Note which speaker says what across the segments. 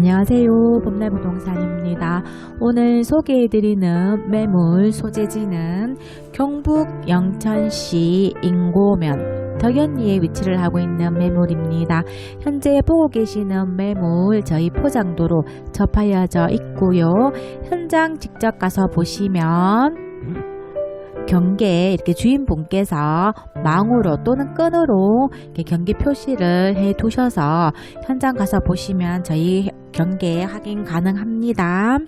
Speaker 1: 안녕하세요. 봄날 부동산입니다. 오늘 소개해드리는 매물 소재지는 경북 영천시 인고면 덕연리에 위치를 하고 있는 매물입니다. 현재 보고 계시는 매물 저희 포장도로 접하여져 있고요. 현장 직접 가서 보시면 경계에 이렇게 주인분께서 망으로 또는 끈으로 경계 표시를 해 두셔서 현장 가서 보시면 저희 경계 확인 가능합니다.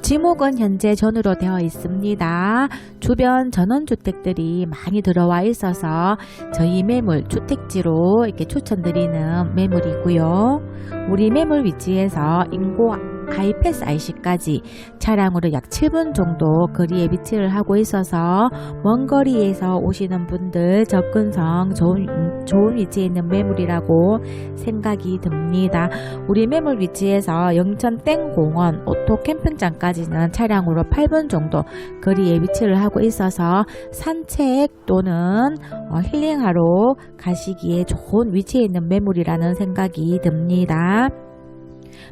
Speaker 1: 지목은 현재 전으로 되어 있습니다. 주변 전원주택들이 많이 들어와 있어서 저희 매물 주택지로 이렇게 추천드리는 매물이고요. 우리 매물 위치에서 인고 하이패스 IC까지 차량으로 약 7분 정도 거리에 위치를 하고 있어서 먼 거리에서 오시는 분들 접근성 좋은, 좋은 위치에 있는 매물이라고 생각이 듭니다. 우리 매물 위치에서 영천 땡공원 오토 캠핑장까지는 차량으로 8분 정도 거리에 위치를 하고 있어서 산책 또는 어, 힐링하러 가시기에 좋은 위치에 있는 매물이라는 생각이 듭니다.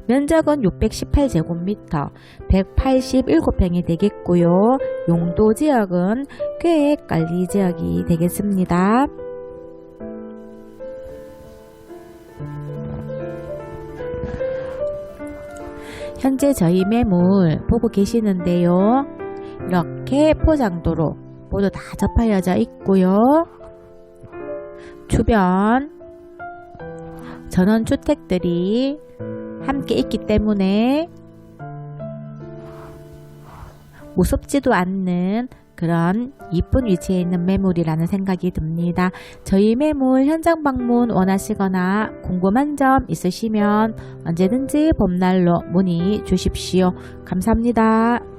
Speaker 1: 면적은 618제곱미터, 187평이 되겠고요. 용도 지역은 계획관리 지역이 되겠습니다. 현재 저희 매물 보고 계시는데요. 이렇게 포장도로 모두 다 접하여져 있고요. 주변 전원주택들이 함께 있기 때문에 무섭지도 않는 그런 이쁜 위치에 있는 매물이라는 생각이 듭니다. 저희 매물 현장 방문 원하시거나 궁금한 점 있으시면 언제든지 봄날로 문의 주십시오. 감사합니다.